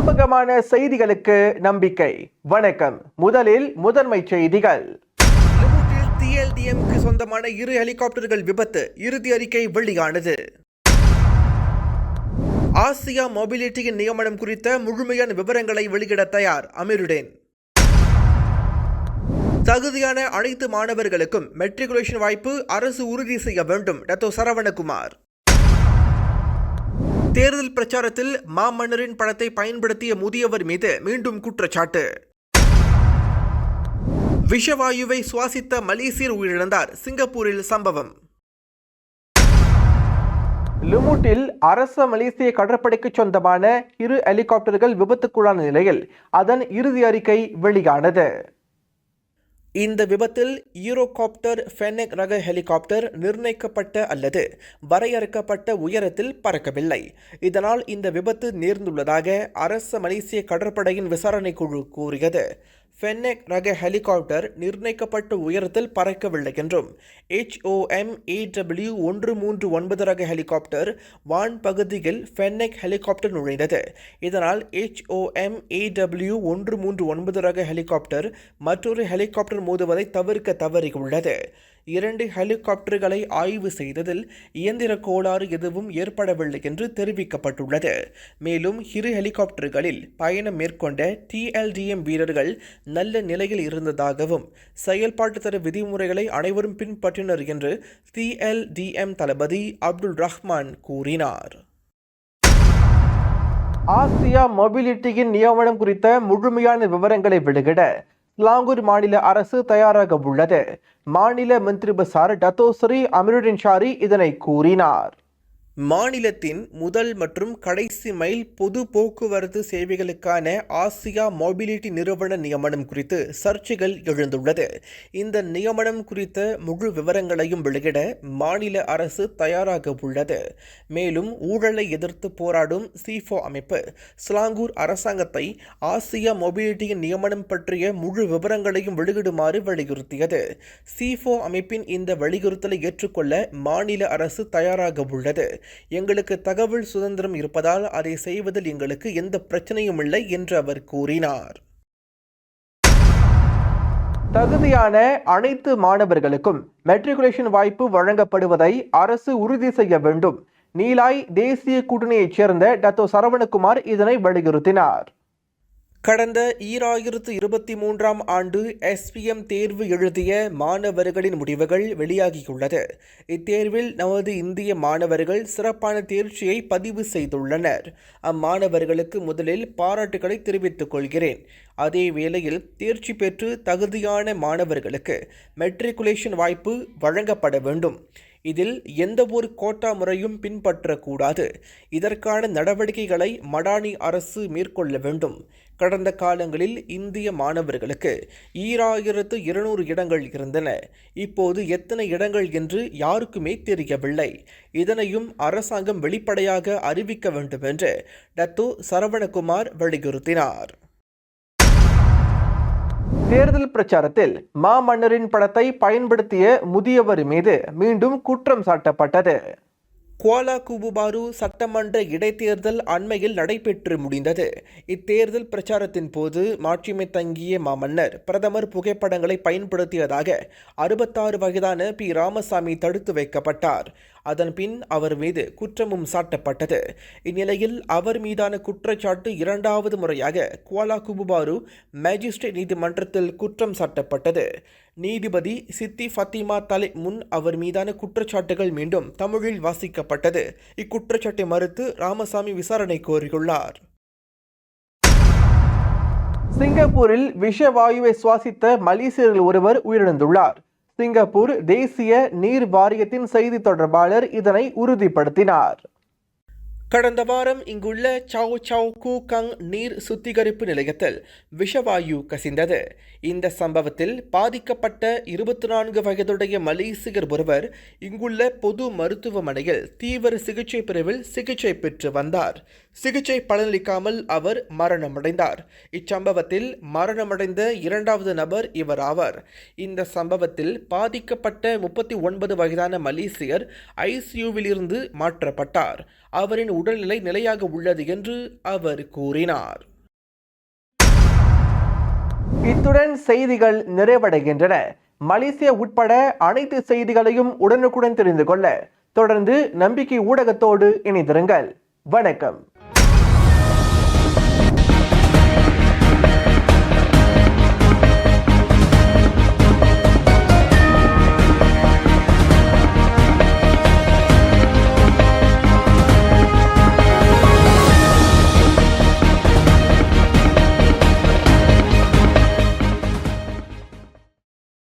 நம்பகமான செய்திகளுக்கு நம்பிக்கை. வணக்கம். முதலில் முதன்மை செய்திகள். டிஎல்டிஎம்க்கு சொந்தமான இரு ஹெலிகாப்டர்கள் விபத்து. இறுதி அறிக்கை வெளியானது. ஆசியா மொபிலிட்டியின் நியமனம் குறித்த முழுமையான விவரங்களை வெளியிட தயார் அமீருடேன். தகுதியான அனைத்து மாணவர்களுக்கும் மெட்ரிகுலேஷன் வாய்ப்பு அரசு உறுதி செய்ய வேண்டும். டத்தோ சரவணகுமார். தேர்தல் பிரச்சாரத்தில் மாமன்னரின் படத்தை பயன்படுத்திய முதியவர் மீது மீண்டும் குற்றச்சாட்டு. விஷவாயுவை சுவாசித்த மலேசியர் உயிரிழந்தார். சிங்கப்பூரில் சம்பவம். லிமுட்டில் அரச மலேசிய கடற்படைக்கு சொந்தமான இரு ஹெலிகாப்டர்கள் விபத்துக்குள்ளான நிலையில் அதன் இறுதி அறிக்கை வெளியானது. இந்த விபத்தில் ஈரோகாப்டர் ஃபெனெக் ரக ஹெலிகாப்டர் நிர்ணயிக்கப்பட்ட அல்லது வரையறுக்கப்பட்ட உயரத்தில் பறக்கவில்லை. இதனால் இந்த விபத்து நேர்ந்துள்ளதாக அரச மலேசிய கடற்படையின் விசாரணை குழு கூறியது. ஃபென்னெக் ரக ஹெலிகாப்டர் நிர்ணயிக்கப்பட்ட உயரத்தில் பறக்கவில்லை என்றும் ஹெச்ஓஎம் ஏடபிள்யூ ஒன்று மூன்று ஒன்பது ரக ஹெலிகாப்டர் வான் பகுதியில் ஃபென்னெக் ஹெலிகாப்டர் நுழைந்தது. இதனால் ஹெச்ஓஎம் ஏடபிள்யூ ஒன்று மூன்று ஒன்பது ரக ஹெலிகாப்டர் மற்றொரு ஹெலிகாப்டர் மோதுவதை தவிர்க்க தவறியுள்ளது. இரண்டு ஹெலிகாப்டர்களை ஆய்வு செய்ததில் இயந்திர கோளாறு எதுவும் ஏற்படவில்லை என்று தெரிவிக்கப்பட்டுள்ளது. மேலும் இரு ஹெலிகாப்டர்களில் பயணம் மேற்கொண்ட டிஎல்டிஎம் வீரர்கள் நல்ல நிலையில் இருந்ததாகவும் செயல்பாட்டு தர விதிமுறைகளை அனைவரும் பின்பற்றினர் என்று டிஎல்டிஎம் தளபதி அப்துல் ரஹ்மான் கூறினார். ஆசியா மொபிலிட்டியின் நியமனம் குறித்த முழுமையான விவரங்களை வெளியிட லாங்கூர் மாநில அரசு தயாராக உள்ளது மாநில மந்திரி பசார் டத்தோஸ்ரீ அமிருடின் ஷாரி இதனை கூறினார். மாநிலத்தின் முதல் மற்றும் கடைசி மைல் பொது போக்குவரத்து சேவைகளுக்கான ஆசியா மொபிலிட்டி நிறுவன நியமனம் குறித்து சர்ச்சைகள் எழுந்துள்ளது. இந்த நியமனம் குறித்த முழு விவரங்களையும் வெளியிட மாநில அரசு தயாராக உள்ளது. மேலும் ஊழலை எதிர்த்து போராடும் சிஃபோ அமைப்பு ஸ்லாங்கூர் அரசாங்கத்தை ஆசியா மொபிலிட்டியின் நியமனம் பற்றிய முழு விவரங்களையும் வெளியிடுமாறு வலியுறுத்தியது. சிஃபோ அமைப்பின் இந்த வலியுறுத்தலை ஏற்றுக்கொள்ள மாநில அரசு தயாராக உள்ளது. எங்களுக்கு தகவல் சுதந்திரம் இருப்பதால் அதை செய்வதில் எங்களுக்கு எந்த பிரச்சனையும் இல்லை என்று அவர் கூறினார். தகுதியான அனைத்து மாணவர்களுக்கும் மெட்ரிகுலேஷன் வாய்ப்பு வழங்கப்படுவதை அரசு உறுதி செய்ய வேண்டும். நீலாய் தேசிய கூட்டணியைச் சேர்ந்த டத்தோ சரவணகுமார் இதனை வலியுறுத்தினார். கடந்த ஈராயிரத்து இருபத்தி மூன்றாம் ஆண்டு எஸ்பிஎம் தேர்வு எழுதிய மாணவர்களின் முடிவுகள் வெளியாகியுள்ளது. இத்தேர்வில் நமது இந்திய மாணவர்கள் சிறப்பான தேர்ச்சியை பதிவு செய்துள்ளனர். அம்மாணவர்களுக்கு முதலில் பாராட்டுகளை தெரிவித்துக் கொள்கிறேன். அதே வேளையில் தேர்ச்சி பெற்று தகுதியான மாணவர்களுக்கு மெட்ரிகுலேஷன் வாய்ப்பு வழங்கப்பட வேண்டும். இதில் எந்த ஒரு கோட்டா முறையும் பின்பற்றக்கூடாது. இதற்கான நடவடிக்கைகளை மடானி அரசு மேற்கொள்ள வேண்டும். கடந்த காலங்களில் இந்திய மாணவர்களுக்கு ஈராயிரத்து இருநூறு இடங்கள் இருந்தன. இப்போது எத்தனை இடங்கள் என்று யாருக்குமே தெரியவில்லை. இதனையும் அரசாங்கம் வெளிப்படையாக அறிவிக்க வேண்டும் என்று டத்து சரவணகுமார் வலியுறுத்தினார். தேர்தல் பிரச்சாரத்தில் மாமன்னரின் படத்தை பயன்படுத்திய முதியவர் மீது மீண்டும் குற்றம் சாட்டப்பட்டது. குவாலா குபுபாரு சட்டமன்ற இடைத்தேர்தல் அண்மையில் நடைபெற்று முடிந்தது. இத்தேர்தல் பிரச்சாரத்தின் போது மாட்சிமை தங்கிய மாமன்னர் பிரதமர் புகைப்படங்களை பயன்படுத்தியதாக அறுபத்தாறு வயதான பி. ராமசாமி தடுத்து வைக்கப்பட்டார். அதன் பின் அவர் மீது குற்றமும் சாட்டப்பட்டது. இந்நிலையில் அவர் மீதான குற்றச்சாட்டு இரண்டாவது முறையாக குவாலா குபுபாரு மேஜிஸ்ட்ரேட் நீதிமன்றத்தில் குற்றம் சாட்டப்பட்டது. நீதிபதி சித்தி ஃபத்திமா தலை முன் அவர் மீதான குற்றச்சாட்டுகள் மீண்டும் தமிழில் வாசிக்கப்பட்டது. இக்குற்றச்சாட்டை மறுத்து ராமசாமி விசாரணை கோரியுள்ளார். சிங்கப்பூரில் விஷவாயுவை சுவாசித்த மலேசியர்கள் ஒருவர் உயிரிழந்துள்ளார். சிங்கப்பூர் தேசிய நீர் வாரியத்தின் செய்தி தொடர்பாளர் இதனை உறுதிப்படுத்தினார். கடந்த வாரம் இங்குள்ள சவு சவ் கூகங் நீர் சுத்திகரிப்பு நிலையத்தில் விஷவாயு கசிந்தது. இந்த சம்பவத்தில் பாதிக்கப்பட்ட இருபத்தி நான்கு வயதுடைய மலேசியர் ஒருவர் இங்குள்ள பொது மருத்துவமனையில் தீவிர சிகிச்சை பிரிவில் சிகிச்சை பெற்று வந்தார். சிகிச்சை பலனளிக்காமல் அவர் மரணமடைந்தார். இச்சம்பவத்தில் மரணமடைந்த இரண்டாவது நபர் இவர் ஆவார். இந்த சம்பவத்தில் பாதிக்கப்பட்ட முப்பத்தி ஒன்பது வயதான மலேசியர் ஐசியூவிலிருந்து மாற்றப்பட்டார். அவரின் உடல்நிலை நிலையாக உள்ளது என்று அவர் கூறினார். இத்துடன் செய்திகள் நிறைவடைகின்றன. மலேசியா உட்பட அனைத்து செய்திகளையும் உடனுக்குடன் தெரிந்து கொள்ள தொடர்ந்து நம்பிக்கை ஊடகத்தோடு இணைந்திருங்கள். வணக்கம்.